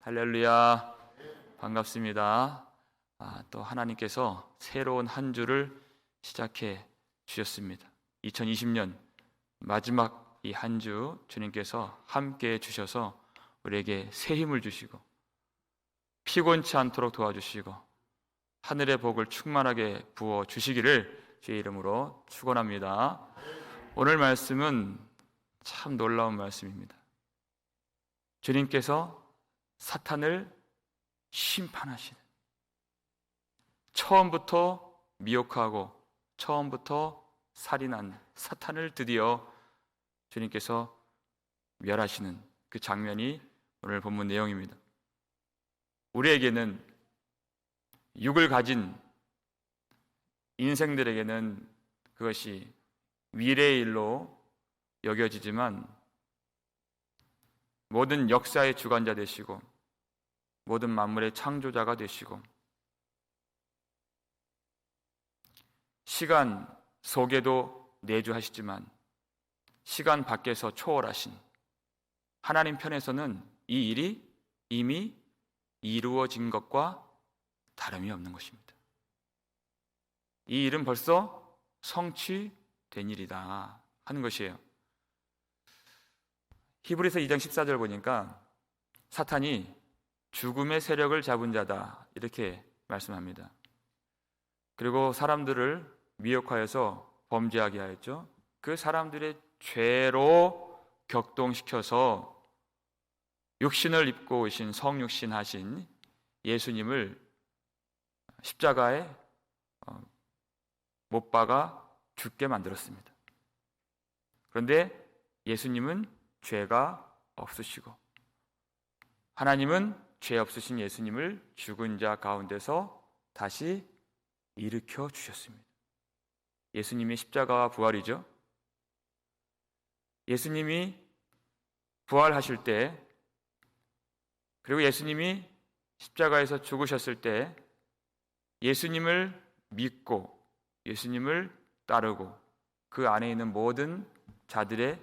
할렐루야. 반갑습니다. 아, 또 하나님께서 새로운 한 주를 시작해 주셨습니다. 2020년 마지막 이 한 주 주님께서 함께 해 주셔서 우리에게 새 힘을 주시고 피곤치 않도록 도와주시고 하늘의 복을 충만하게 부어 주시기를 주의 이름으로 축원합니다. 오늘 말씀은 참 놀라운 말씀입니다. 주님께서 사탄을 심판하시는 처음부터 미혹하고 처음부터 살인한 사탄을 드디어 주님께서 멸하시는 그 장면이 오늘 본문 내용입니다. 우리에게는 육을 가진 인생들에게는 그것이 미래의 일로 여겨지지만 모든 역사의 주관자 되시고 모든 만물의 창조자가 되시고 시간 속에도 내주하시지만 시간 밖에서 초월하신 하나님 편에서는 이 일이 이미 이루어진 것과 다름이 없는 것입니다. 이 일은 벌써 성취된 일이다 하는 것이에요. 히브리서 2장 14절 보니까 사탄이 죽음의 세력을 잡은 자다 이렇게 말씀합니다. 그리고 사람들을 미혹하여서 범죄하게 하였죠. 그 사람들의 죄로 격동시켜서 육신을 입고 오신 성육신 하신 예수님을 십자가에 어, 못 박아 죽게 만들었습니다. 그런데 예수님은 죄가 없으시고 하나님은 죄 없으신 예수님을 죽은 자 가운데서 다시 일으켜 주셨습니다. 예수님의 십자가와 부활이죠. 예수님이 부활하실 때 그리고 예수님이 십자가에서 죽으셨을 때 예수님을 믿고 예수님을 따르고 그 안에 있는 모든 자들의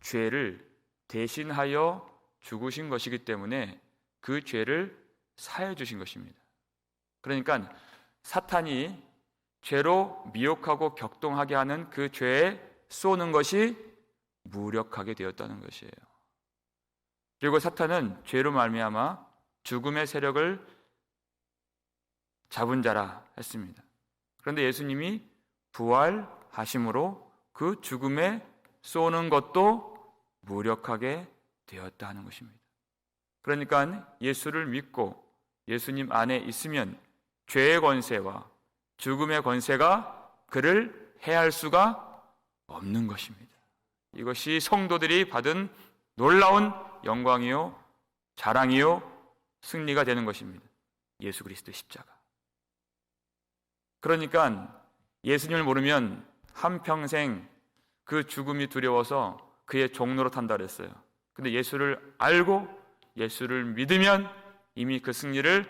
죄를 대신하여 죽으신 것이기 때문에 그 죄를 사해 주신 것입니다. 그러니까 사탄이 죄로 미혹하고 격동하게 하는 그 죄에 쏘는 것이 무력하게 되었다는 것이에요. 그리고 사탄은 죄로 말미암아 죽음의 세력을 잡은 자라 했습니다. 그런데 예수님이 부활하심으로 그 죽음에 쏘는 것도 무력하게 되었다 하는 것입니다. 그러니까 예수를 믿고 예수님 안에 있으면 죄의 권세와 죽음의 권세가 그를 해할 수가 없는 것입니다. 이것이 성도들이 받은 놀라운 영광이요, 자랑이요, 승리가 되는 것입니다. 예수 그리스도의 십자가. 그러니까 예수님을 모르면 한평생 그 죽음이 두려워서 그의 종로로 탄다 그랬어요. 근데 예수를 알고 예수를 믿으면 이미 그 승리를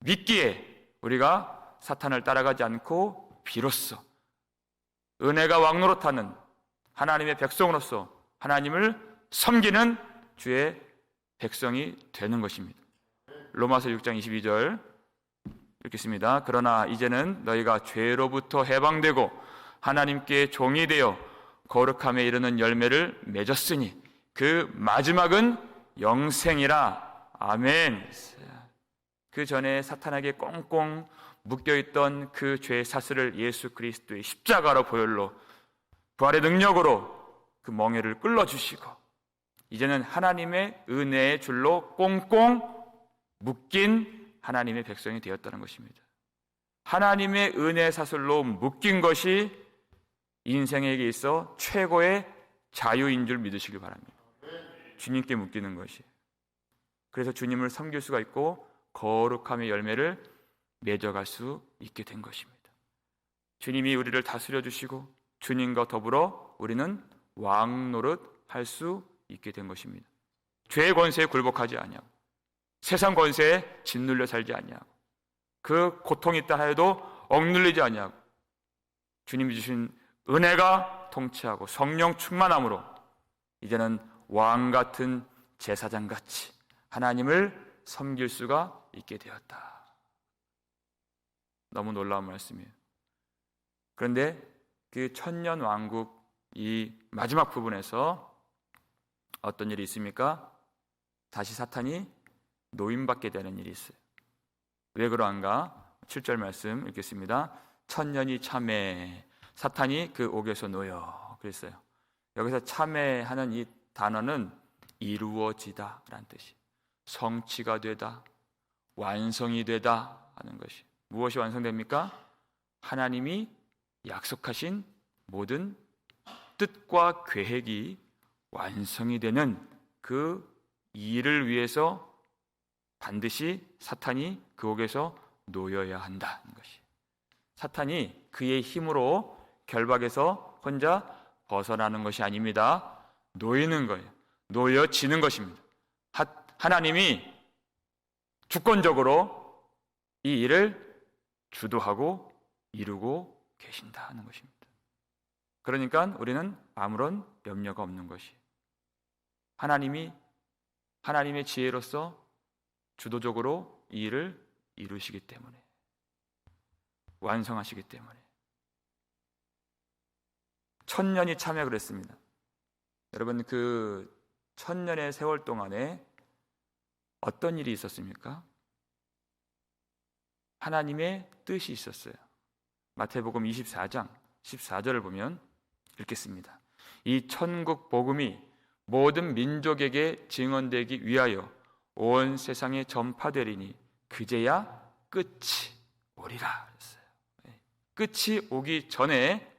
믿기에 우리가 사탄을 따라가지 않고 비로소 은혜가 왕노로 타는 하나님의 백성으로서 하나님을 섬기는 주의 백성이 되는 것입니다. 로마서 6장 22절 읽겠습니다. 그러나 이제는 너희가 죄로부터 해방되고 하나님께 종이 되어 거룩함에 이르는 열매를 맺었으니 그 마지막은 영생이라. 아멘. 그 전에 사탄에게 꽁꽁 묶여있던 그 죄의 사슬을 예수 그리스도의 십자가로 보혈로 부활의 능력으로 그 멍에를 끌어주시고 이제는 하나님의 은혜의 줄로 꽁꽁 묶인 하나님의 백성이 되었다는 것입니다. 하나님의 은혜 사슬로 묶인 것이 인생에게 있어 최고의 자유인 줄 믿으시길 바랍니다. 주님께 묶이는 것이. 그래서 주님을 섬길 수가 있고 거룩함의 열매를 맺어갈 수 있게 된 것입니다. 주님이 우리를 다스려 주시고 주님과 더불어 우리는 왕 노릇 할 수 있게 된 것입니다. 죄의 권세에 굴복하지 아니하고 세상 권세에 짓눌려 살지 아니하고 그 고통이 있다 하여도 억눌리지 아니하고 주님이 주신 은혜가 통치하고 성령 충만함으로 이제는 왕 같은 제사장 같이 하나님을 섬길 수가 있게 되었다. 너무 놀라운 말씀이에요. 그런데 그 천년 왕국 이 마지막 부분에서 어떤 일이 있습니까? 다시 사탄이 노임받게 되는 일이 있어요. 왜 그러한가? 7절 말씀 읽겠습니다. 천년이 참회 사탄이 그 옥에서 놓여 그랬어요. 여기서 참회하는 이 단어는 이루어지다라는 뜻이 성취가 되다 완성이 되다 하는 것이 무엇이 완성됩니까? 하나님이 약속하신 모든 뜻과 계획이 완성이 되는 그 일을 위해서 반드시 사탄이 그 옥에서 놓여야 한다는 것이. 사탄이 그의 힘으로 결박에서 혼자 벗어나는 것이 아닙니다. 놓이는 거예요. 놓여지는 것입니다. 하나님이 주권적으로 이 일을 주도하고 이루고 계신다는 것입니다. 그러니까 우리는 아무런 염려가 없는 것이 하나님이 하나님의 지혜로서 주도적으로 이 일을 이루시기 때문에 완성하시기 때문에 천년이 참여 그랬습니다. 여러분 그 천년의 세월 동안에 어떤 일이 있었습니까? 하나님의 뜻이 있었어요. 마태복음 24장 14절을 보면 읽겠습니다. 이 천국 복음이 모든 민족에게 증언되기 위하여 온 세상에 전파되리니 그제야 끝이 오리라 그랬어요. 네. 끝이 오기 전에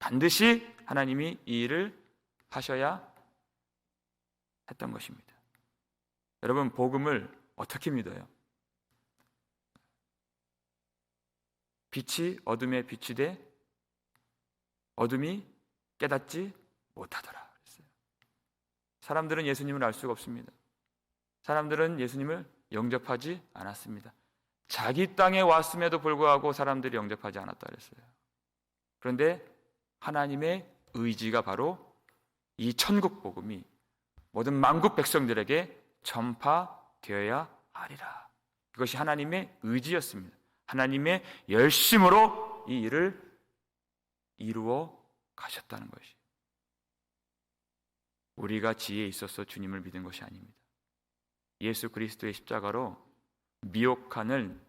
반드시 하나님이 이 일을 하셔야 했던 것입니다. 여러분 복음을 어떻게 믿어요? 빛이 어둠에 빛이 돼 어둠이 깨닫지 못하더라. 사람들은 예수님을 알 수가 없습니다. 사람들은 예수님을 영접하지 않았습니다. 자기 땅에 왔음에도 불구하고 사람들이 영접하지 않았다 그랬어요. 그런데 하나님의 의지가 바로 이 천국 복음이 모든 만국 백성들에게 전파되어야 하리라. 그것이 하나님의 의지였습니다. 하나님의 열심으로 이 일을 이루어 가셨다는 것이. 우리가 지혜에 있어서 주님을 믿은 것이 아닙니다. 예수 그리스도의 십자가로 미혹하는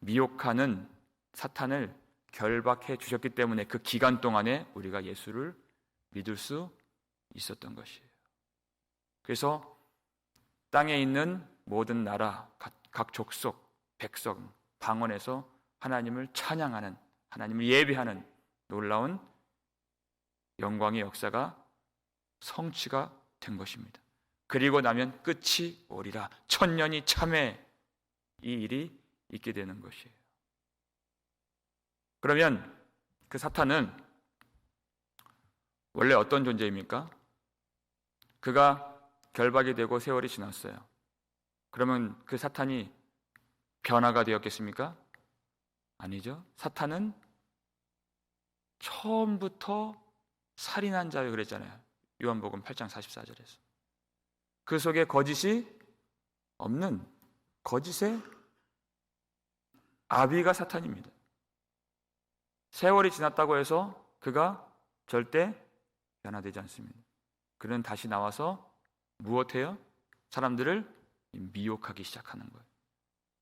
미혹하는 사탄을 결박해 주셨기 때문에 그 기간 동안에 우리가 예수를 믿을 수 있었던 것이에요. 그래서 땅에 있는 모든 나라, 각 족속, 백성, 방언에서 하나님을 찬양하는, 하나님을 예배하는 놀라운 영광의 역사가 성취가 된 것입니다. 그리고 나면 끝이 오리라. 천년이 참회 이 일이 있게 되는 것이에요. 그러면 그 사탄은 원래 어떤 존재입니까? 그가 결박이 되고 세월이 지났어요. 그러면 그 사탄이 변화가 되었겠습니까? 아니죠. 사탄은 처음부터 살인한 자요 그랬잖아요. 요한복음 8장 44절에서. 그 속에 거짓이 없는 거짓의 아비가 사탄입니다. 세월이 지났다고 해서 그가 절대 변화되지 않습니다. 그는 다시 나와서 무엇해요? 사람들을 미혹하기 시작하는 거예요.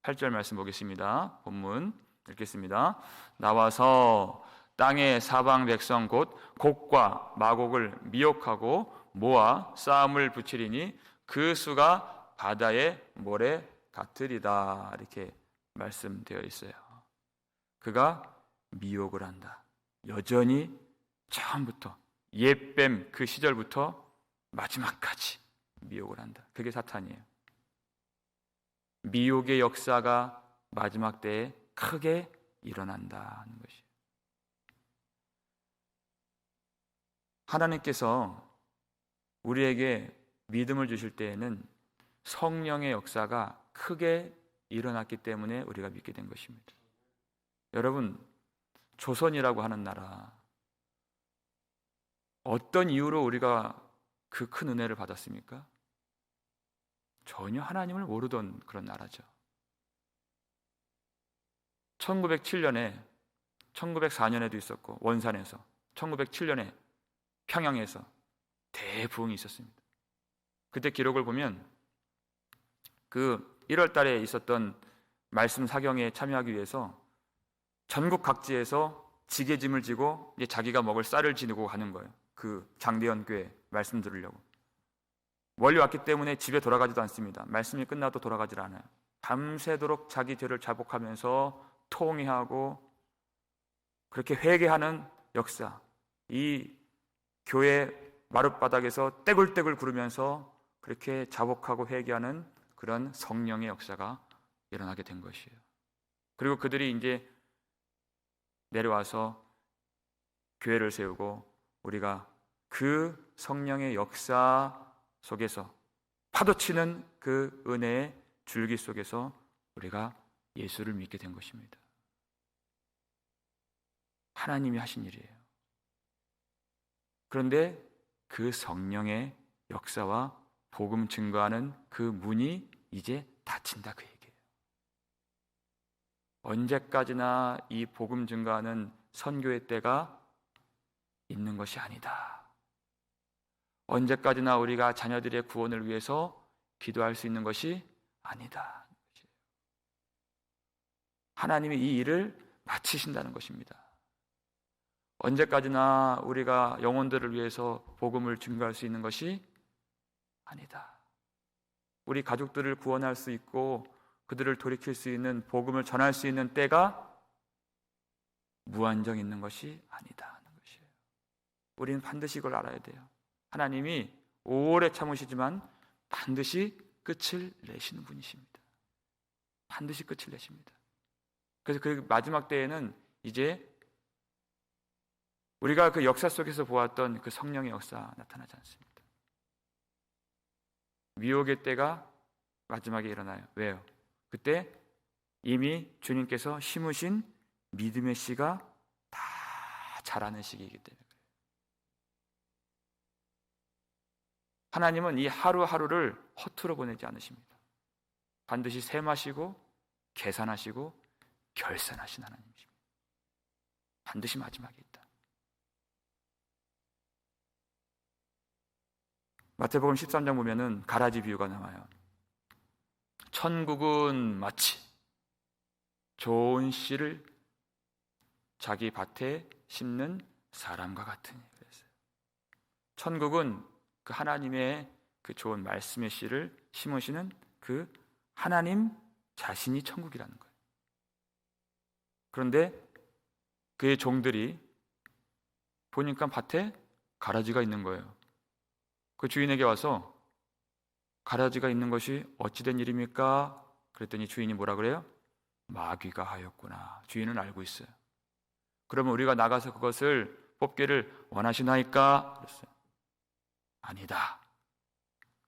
8절 말씀 보겠습니다. 본문 읽겠습니다. 나와서 땅의 사방 백성 곧 곡과 마곡을 미혹하고 모아 싸움을 붙이리니 그 수가 바다의 모래 같으리다 이렇게 말씀되어 있어요. 그가 미혹을 한다. 여전히 처음부터 옛뱀 그 시절부터 마지막까지 미혹을 한다. 그게 사탄이에요. 미혹의 역사가 마지막 때에 크게 일어난다는 것이. 하나님께서 우리에게 믿음을 주실 때에는 성령의 역사가 크게 일어났기 때문에 우리가 믿게 된 것입니다. 여러분, 조선이라고 하는 나라, 어떤 이유로 우리가 그 큰 은혜를 받았습니까? 전혀 하나님을 모르던 그런 나라죠. 1907년에 1904년에도 있었고 원산에서 1907년에 평양에서 대부흥이 있었습니다. 그때 기록을 보면 그 1월 달에 있었던 말씀 사경에 참여하기 위해서 전국 각지에서 지게짐을 지고 자기가 먹을 쌀을 지니고 가는 거예요. 그 장대현 교회 말씀 들으려고. 멀리 왔기 때문에 집에 돌아가지도 않습니다. 말씀이 끝나도 돌아가질 않아요. 밤새도록 자기 죄를 자복하면서 통회하고 그렇게 회개하는 역사. 이 교회 마룻바닥에서 떼굴떼굴 구르면서 그렇게 자복하고 회개하는 그런 성령의 역사가 일어나게 된 것이에요. 그리고 그들이 이제 내려와서 교회를 세우고 우리가 그 성령의 역사 속에서 파도치는 그 은혜의 줄기 속에서 우리가 예수를 믿게 된 것입니다. 하나님이 하신 일이에요. 그런데 그 성령의 역사와 복음 증거하는 그 문이 이제 닫힌다 그 얘기예요. 언제까지나 이 복음 증거하는 선교의 때가 있는 것이 아니다. 언제까지나 우리가 자녀들의 구원을 위해서 기도할 수 있는 것이 아니다. 하나님이 이 일을 마치신다는 것입니다. 언제까지나 우리가 영혼들을 위해서 복음을 증거할 수 있는 것이 아니다. 우리 가족들을 구원할 수 있고 그들을 돌이킬 수 있는 복음을 전할 수 있는 때가 무한정 있는 것이 아니다 하는 것이에요. 우리는 반드시 이걸 알아야 돼요. 하나님이 오래 참으시지만 반드시 끝을 내시는 분이십니다. 반드시 끝을 내십니다. 그래서 그 마지막 때에는 이제 우리가 그 역사 속에서 보았던 그 성령의 역사 나타나지 않습니다. 미혹의 때가 마지막에 일어나요. 왜요? 그때 이미 주님께서 심으신 믿음의 씨가 다 자라는 시기이기 때문에 하나님은 이 하루하루를 허투루 보내지 않으십니다. 반드시 세마시고 계산하시고 결산하신 하나님이십니다. 반드시 마지막에 있다. 마태복음 13장 보면은 가라지 비유가 나와요. 천국은 마치 좋은 씨를 자기 밭에 심는 사람과 같으니 그랬어요. 천국은 그 하나님의 그 좋은 말씀의 씨를 심으시는 그 하나님 자신이 천국이라는 거예요. 그런데 그의 종들이 보니까 밭에 가라지가 있는 거예요. 그 주인에게 와서 가라지가 있는 것이 어찌된 일입니까? 그랬더니 주인이 뭐라 그래요? 마귀가 하였구나. 주인은 알고 있어요. 그러면 우리가 나가서 그것을 뽑기를 원하시나이까? 그랬어요. 아니다.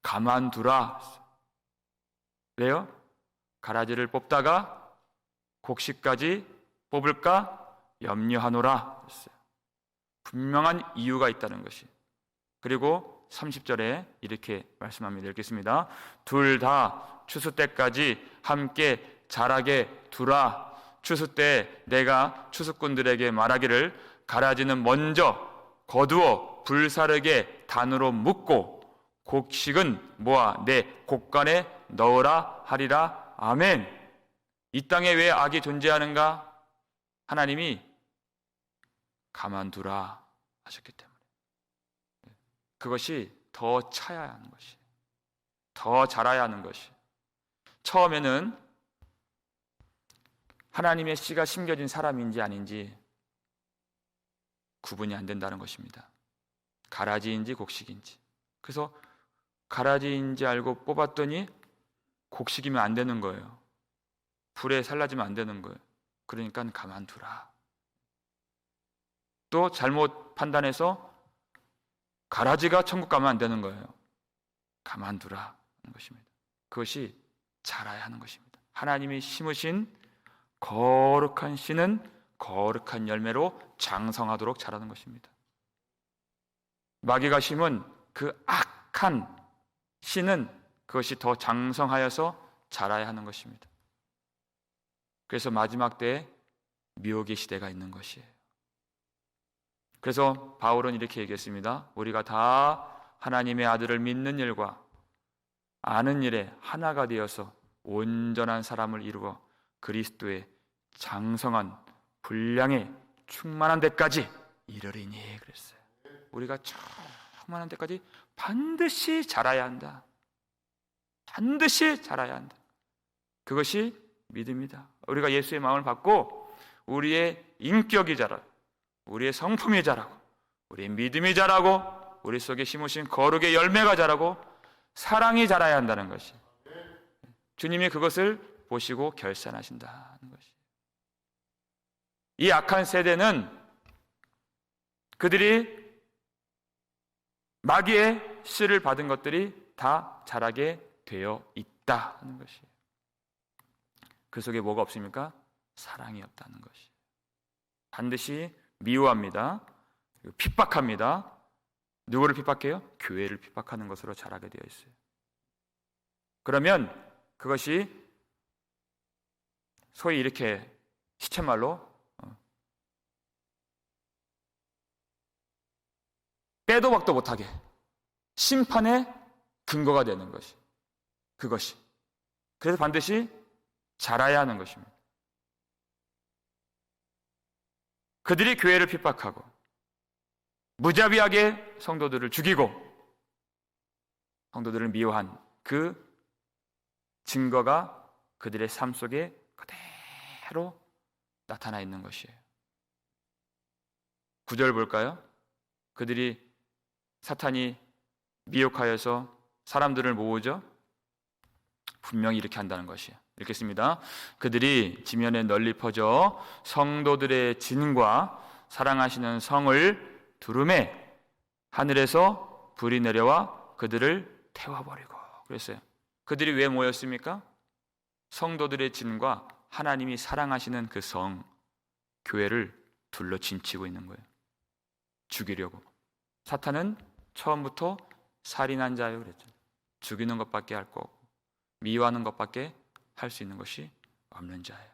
가만두라. 왜요? 가라지를 뽑다가 곡식까지 뽑을까 염려하노라. 분명한 이유가 있다는 것이. 그리고 30절에 이렇게 말씀합니다. 읽겠습니다. 둘 다 추수 때까지 함께 자라게 두라. 추수 때 내가 추수꾼들에게 말하기를 가라지는 먼저 거두어 불사르게 단으로 묶고 곡식은 모아 내 곡간에 넣으라 하리라. 아멘. 이 땅에 왜 악이 존재하는가? 하나님이 가만두라 하셨기 때문에. 그것이 더 차야 하는 것이, 더 자라야 하는 것이. 처음에는 하나님의 씨가 심겨진 사람인지 아닌지 구분이 안 된다는 것입니다. 가라지인지 곡식인지. 그래서 가라지인지 알고 뽑았더니 곡식이면 안 되는 거예요. 불에 살라지면 안 되는 거예요. 그러니까 가만두라. 또 잘못 판단해서 가라지가 천국 가면 안 되는 거예요. 가만두라 하는 것입니다. 그것이 자라야 하는 것입니다. 하나님이 심으신 거룩한 씨는 거룩한 열매로 장성하도록 자라는 것입니다. 마귀가 심은 그 악한 씨는 그것이 더 장성하여서 자라야 하는 것입니다. 그래서 마지막 때에 미혹의 시대가 있는 것이에요. 그래서 바울은 이렇게 얘기했습니다. 우리가 다 하나님의 아들을 믿는 일과 아는 일에 하나가 되어서 온전한 사람을 이루어 그리스도의 장성한 분량에 충만한 데까지 이르리니 그랬어요. 우리가 충만한 데까지 반드시 자라야 한다. 반드시 자라야 한다. 그것이 믿음이다. 우리가 예수의 마음을 받고 우리의 인격이 자라, 우리의 성품이 자라고, 우리의 믿음이 자라고, 우리 속에 심으신 거룩의 열매가 자라고 사랑이 자라야 한다는 것이. 주님이 그것을 보시고 결산하신다는 것이. 이 악한 세대는 그들이 마귀의 씨를 받은 것들이 다 자라게 되어 있다 하는 것이에요. 그 속에 뭐가 없습니까? 사랑이 없다는 것이. 반드시 미워합니다. 핍박합니다. 누구를 핍박해요? 교회를 핍박하는 것으로 자라게 되어 있어요. 그러면 그것이 소위 이렇게 시쳇말로 빼도 박도 못하게 심판의 근거가 되는 것이 그것이 그래서 반드시 자라야 하는 것입니다. 그들이 교회를 핍박하고 무자비하게 성도들을 죽이고 성도들을 미워한 그 증거가 그들의 삶 속에 그대로 나타나 있는 것이에요. 구절 볼까요? 그들이 사탄이 미혹하여서 사람들을 모으죠. 분명히 이렇게 한다는 것이에요. 읽겠습니다. 그들이 지면에 널리 퍼져 성도들의 진과 사랑하시는 성을 두름에 하늘에서 불이 내려와 그들을 태워버리고 그랬어요. 그들이 왜 모였습니까? 성도들의 진과 하나님이 사랑하시는 그 성, 교회를 둘러 진치고 있는 거예요. 죽이려고. 사탄은 처음부터 살인한 자예요, 그랬죠. 죽이는 것밖에 할거 없고, 미워하는 것밖에 할 수 있는 것이 없는 자예요.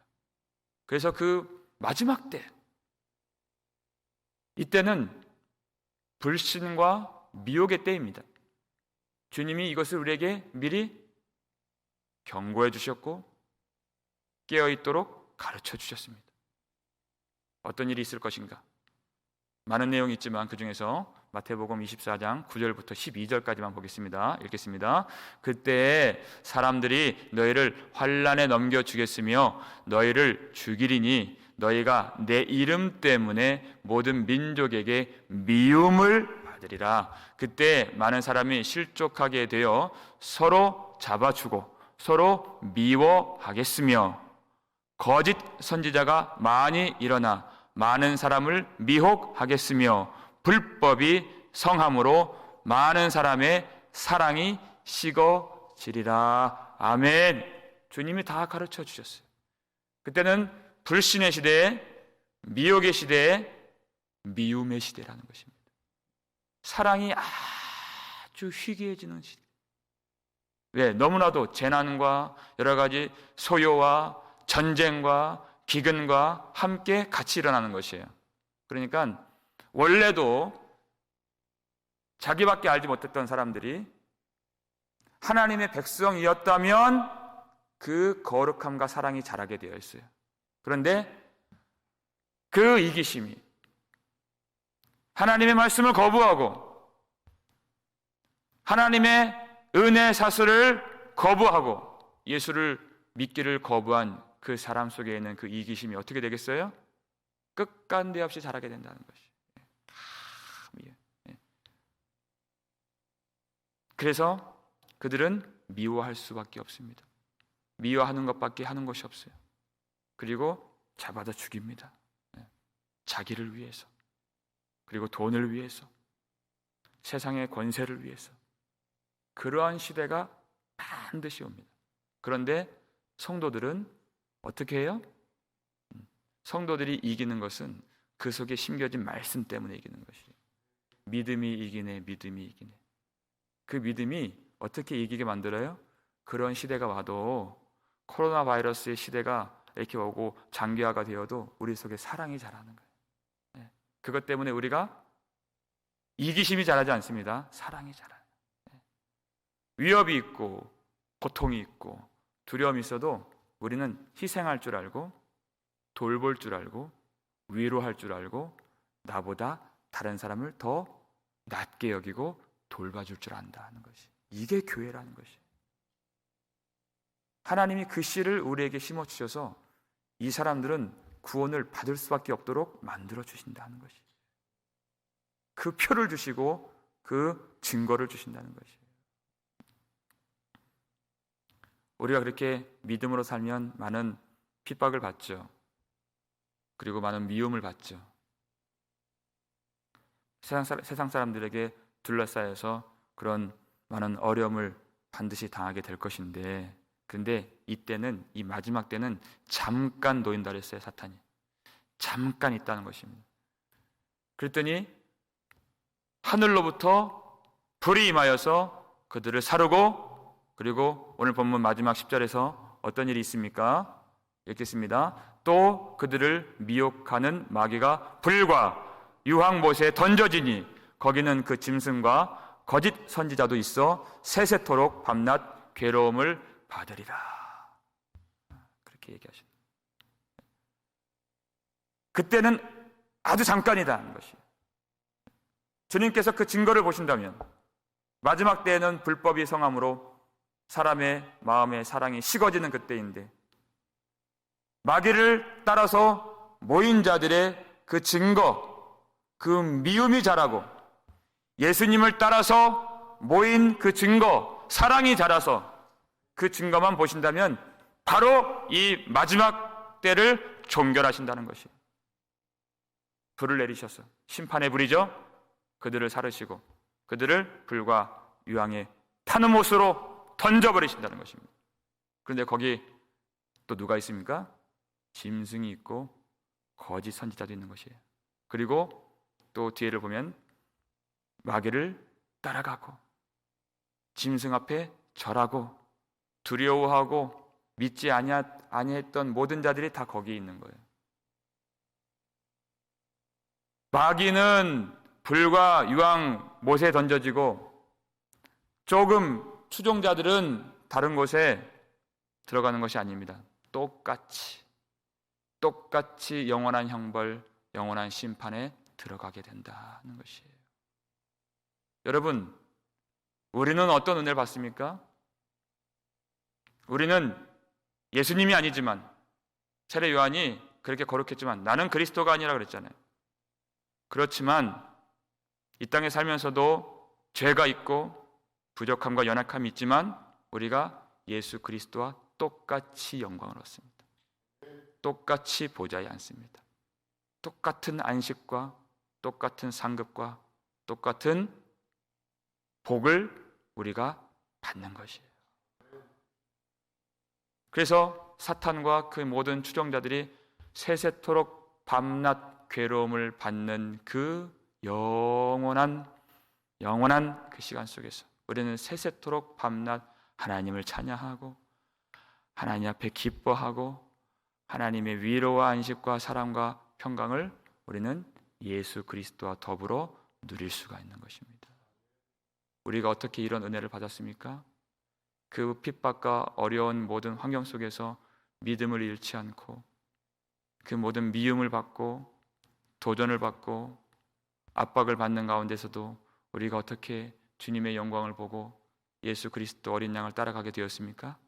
그래서 그 마지막 때, 이때는 불신과 미혹의 때입니다. 주님이 이것을 우리에게 미리 경고해 주셨고 깨어 있도록 가르쳐 주셨습니다. 어떤 일이 있을 것인가? 많은 내용이 있지만 그 중에서 마태복음 24장 9절부터 12절까지만 보겠습니다. 읽겠습니다. 그때 사람들이 너희를 환란에 넘겨 주겠으며 너희를 죽이리니 너희가 내 이름 때문에 모든 민족에게 미움을 받으리라. 그때 많은 사람이 실족하게 되어 서로 잡아주고 서로 미워하겠으며 거짓 선지자가 많이 일어나 많은 사람을 미혹하겠으며 불법이 성함으로 많은 사람의 사랑이 식어지리라. 아멘. 주님이 다 가르쳐 주셨어요. 그때는 불신의 시대에 미혹의 시대에 미움의 시대라는 것입니다. 사랑이 아주 희귀해지는 시대. 왜? 너무나도 재난과 여러 가지 소요와 전쟁과 기근과 함께 같이 일어나는 것이에요. 그러니까 원래도 자기밖에 알지 못했던 사람들이 하나님의 백성이었다면 그 거룩함과 사랑이 자라게 되어 있어요. 그런데 그 이기심이 하나님의 말씀을 거부하고 하나님의 은혜 사슬을 거부하고 예수를 믿기를 거부한 그 사람 속에 있는 그 이기심이 어떻게 되겠어요? 끝간데 없이 자라게 된다는 것이. 예. 예. 그래서 그들은 미워할 수밖에 없습니다. 미워하는 것밖에 하는 것이 없어요. 그리고 잡아다 죽입니다. 예. 자기를 위해서. 그리고 돈을 위해서. 세상의 권세를 위해서. 그러한 시대가 반드시 옵니다. 그런데 성도들은 어떻게 해요? 성도들이 이기는 것은 그 속에 심겨진 말씀 때문에 이기는 것이에요. 믿음이 이기네, 믿음이 이기네. 그 믿음이 어떻게 이기게 만들어요? 그런 시대가 와도 코로나 바이러스의 시대가 이렇게 오고 장기화가 되어도 우리 속에 사랑이 자라는 거예요. 네. 그것 때문에 우리가 이기심이 자라지 않습니다. 사랑이 자라요. 네. 위협이 있고 고통이 있고 두려움이 있어도 우리는 희생할 줄 알고 돌볼 줄 알고 위로할 줄 알고 나보다 다른 사람을 더 낮게 여기고 돌봐줄 줄 안다는 것이 이게 교회라는 것이 하나님이 그 씨를 우리에게 심어 주셔서 이 사람들은 구원을 받을 수밖에 없도록 만들어 주신다는 것이 그 표를 주시고 그 증거를 주신다는 것이 우리가 그렇게 믿음으로 살면 많은 핍박을 받죠. 그리고 많은 미움을 받죠. 세상 사람들에게 둘러싸여서 그런 많은 어려움을 반드시 당하게 될 것인데 근데 이때는 이 마지막 때는 잠깐 놓인다 그랬어요 사탄이 잠깐 있다는 것입니다 그랬더니 하늘로부터 불이 임하여서 그들을 사르고 그리고 오늘 본문 마지막 10절에서 어떤 일이 있습니까? 읽겠습니다. 또 그들을 미혹하는 마귀가 불과 유황못에 던져지니 거기는 그 짐승과 거짓 선지자도 있어 세세토록 밤낮 괴로움을 받으리라. 그렇게 얘기하십니다. 그때는 아주 잠깐이다 하는 것이. 주님께서 그 증거를 보신다면 마지막 때에는 불법이 성함으로 사람의 마음의 사랑이 식어지는 그때인데 마귀를 따라서 모인 자들의 그 증거, 그 미움이 자라고 예수님을 따라서 모인 그 증거, 사랑이 자라서 그 증거만 보신다면 바로 이 마지막 때를 종결하신다는 것이 불을 내리셔서 심판의 불이죠. 그들을 사르시고 그들을 불과 유황에 타는 못으로 던져버리신다는 것입니다. 그런데 거기 또 누가 있습니까? 짐승이 있고 거짓 선지자도 있는 것이에요. 그리고 또 뒤에를 보면 마귀를 따라가고 짐승 앞에 절하고 두려워하고 믿지 아니했던 모든 자들이 다 거기에 있는 거예요. 마귀는 불과 유황 못에 던져지고 조금 추종자들은 다른 곳에 들어가는 것이 아닙니다. 똑같이 똑같이 영원한 형벌, 영원한 심판에 들어가게 된다는 것이에요. 여러분, 우리는 어떤 은혜를 받습니까? 우리는 예수님이 아니지만 세례 요한이 그렇게 거룩했지만 나는 그리스도가 아니라 그랬잖아요. 그렇지만 이 땅에 살면서도 죄가 있고 부족함과 연약함이 있지만 우리가 예수 그리스도와 똑같이 영광을 얻습니다. 똑같이 보자에 앉습니다. 똑같은 안식과 똑같은 상급과 똑같은 복을 우리가 받는 것이에요. 그래서 사탄과 그 모든 추종자들이 세세토록 밤낮 괴로움을 받는 그 영원한 영원한 그 시간 속에서 우리는 세세토록 밤낮 하나님을 찬양하고 하나님 앞에 기뻐하고 하나님의 위로와 안식과 사랑과 평강을 우리는 예수 그리스도와 더불어 누릴 수가 있는 것입니다. 우리가 어떻게 이런 은혜를 받았습니까? 그 핍박과 어려운 모든 환경 속에서 믿음을 잃지 않고 그 모든 미움을 받고 도전을 받고 압박을 받는 가운데서도 우리가 어떻게 주님의 영광을 보고 예수 그리스도 어린 양을 따라가게 되었습니까?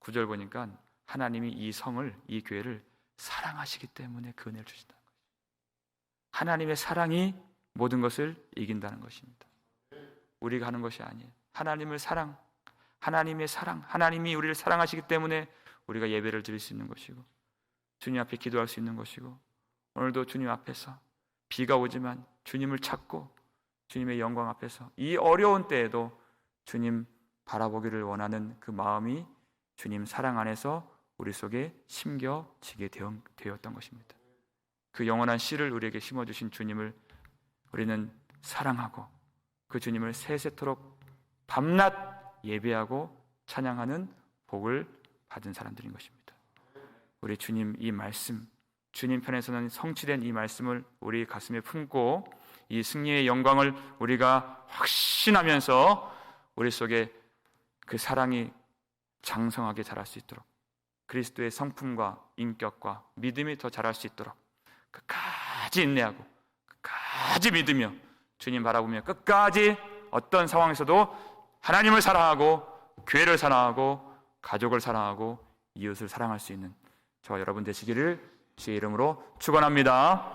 구절 보니까 하나님이 이 성을, 이 교회를 사랑하시기 때문에 그 은혜를 주신다는 거죠. 하나님의 사랑이 모든 것을 이긴다는 것입니다. 우리가 하는 것이 아니에요. 하나님을 사랑, 하나님의 사랑, 하나님이 우리를 사랑하시기 때문에 우리가 예배를 드릴 수 있는 것이고, 주님 앞에 기도할 수 있는 것이고, 오늘도 주님 앞에서 비가 오지만 주님을 찾고 주님의 영광 앞에서 이 어려운 때에도 주님 바라보기를 원하는 그 마음이 주님 사랑 안에서 우리 속에 심겨지게 되었던 것입니다. 그 영원한 씨를 우리에게 심어주신 주님을 우리는 사랑하고 그 주님을 세세토록 밤낮 예배하고 찬양하는 복을 받은 사람들인 것입니다. 우리 주님 이 말씀, 주님 편에서는 성취된 이 말씀을 우리 가슴에 품고 이 승리의 영광을 우리가 확신하면서 우리 속에 그 사랑이 장성하게 자랄 수 있도록 그리스도의 성품과 인격과 믿음이 더 자랄 수 있도록 끝까지 인내하고 끝까지 믿으며 주님 바라보며 끝까지 어떤 상황에서도 하나님을 사랑하고 교회를 사랑하고 가족을 사랑하고 이웃을 사랑할 수 있는 저와 여러분 되시기를 주의 이름으로 축원합니다.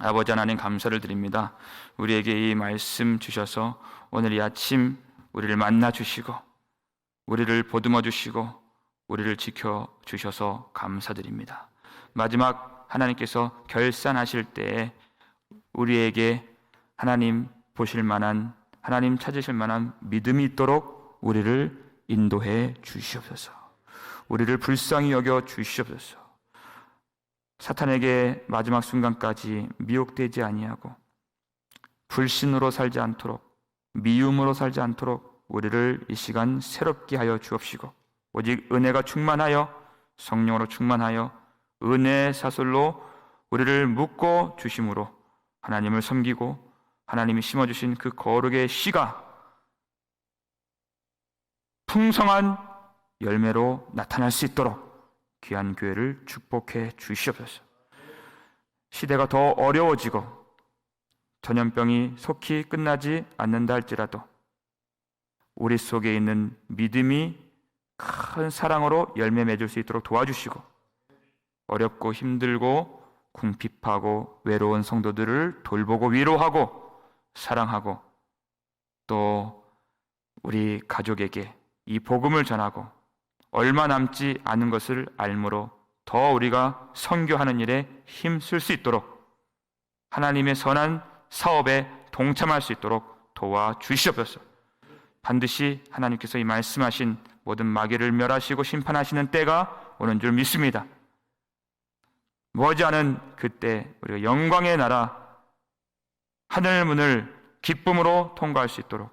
아버지 하나님 감사를 드립니다. 우리에게 이 말씀 주셔서 오늘 이 아침 우리를 만나 주시고 우리를 보듬어 주시고 우리를 지켜 주셔서 감사드립니다. 마지막 하나님께서 결산하실 때에 우리에게 하나님 보실 만한 하나님 찾으실 만한 믿음이 있도록 우리를 인도해 주시옵소서. 우리를 불쌍히 여겨 주시옵소서. 사탄에게 마지막 순간까지 미혹되지 아니하고 불신으로 살지 않도록 미움으로 살지 않도록 우리를 이 시간 새롭게 하여 주옵시고 오직 은혜가 충만하여 성령으로 충만하여 은혜 사슬로 우리를 묶어 주심으로 하나님을 섬기고 하나님이 심어 주신 그 거룩의 씨가 풍성한 열매로 나타날 수 있도록 귀한 교회를 축복해 주시옵소서. 시대가 더 어려워지고 전염병이 속히 끝나지 않는다 할지라도 우리 속에 있는 믿음이 큰 사랑으로 열매 맺을 수 있도록 도와주시고 어렵고 힘들고 궁핍하고 외로운 성도들을 돌보고 위로하고 사랑하고 또 우리 가족에게 이 복음을 전하고 얼마 남지 않은 것을 알므로 더 우리가 선교하는 일에 힘쓸 수 있도록 하나님의 선한 사업에 동참할 수 있도록 도와 주시옵소서. 반드시 하나님께서 이 말씀하신 모든 마귀를 멸하시고 심판하시는 때가 오는 줄 믿습니다. 머지않은 그때 우리가 영광의 나라 하늘 문을 기쁨으로 통과할 수 있도록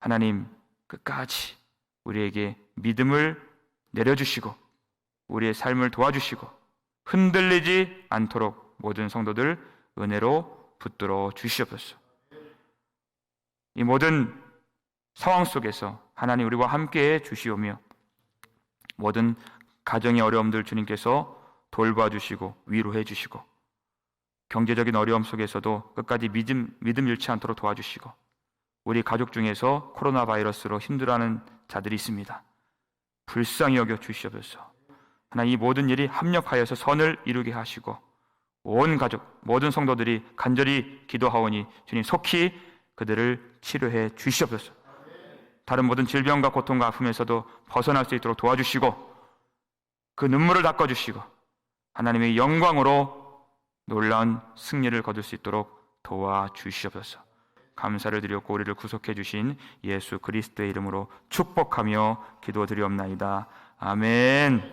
하나님 끝까지 우리에게 믿음을 내려주시고 우리의 삶을 도와주시고 흔들리지 않도록 모든 성도들 은혜로 붙들어 주시옵소서. 이 모든 상황 속에서 하나님 우리와 함께 해 주시오며 모든 가정의 어려움들 주님께서 돌봐 주시고 위로해 주시고 경제적인 어려움 속에서도 끝까지 믿음 믿음 잃지 않도록 도와주시고 우리 가족 중에서 코로나 바이러스로 힘들어하는 자들이 있습니다. 불쌍히 여겨 주시옵소서. 하나님 이 모든 일이 합력하여서 선을 이루게 하시고 온 가족 모든 성도들이 간절히 기도하오니 주님 속히 그들을 치료해 주시옵소서. 다른 모든 질병과 고통과 아픔에서도 벗어날 수 있도록 도와주시고 그 눈물을 닦아주시고 하나님의 영광으로 놀라운 승리를 거둘 수 있도록 도와주시옵소서. 감사를 드렸고 우리를 구속해 주신 예수 그리스도의 이름으로 축복하며 기도드리옵나이다. 아멘.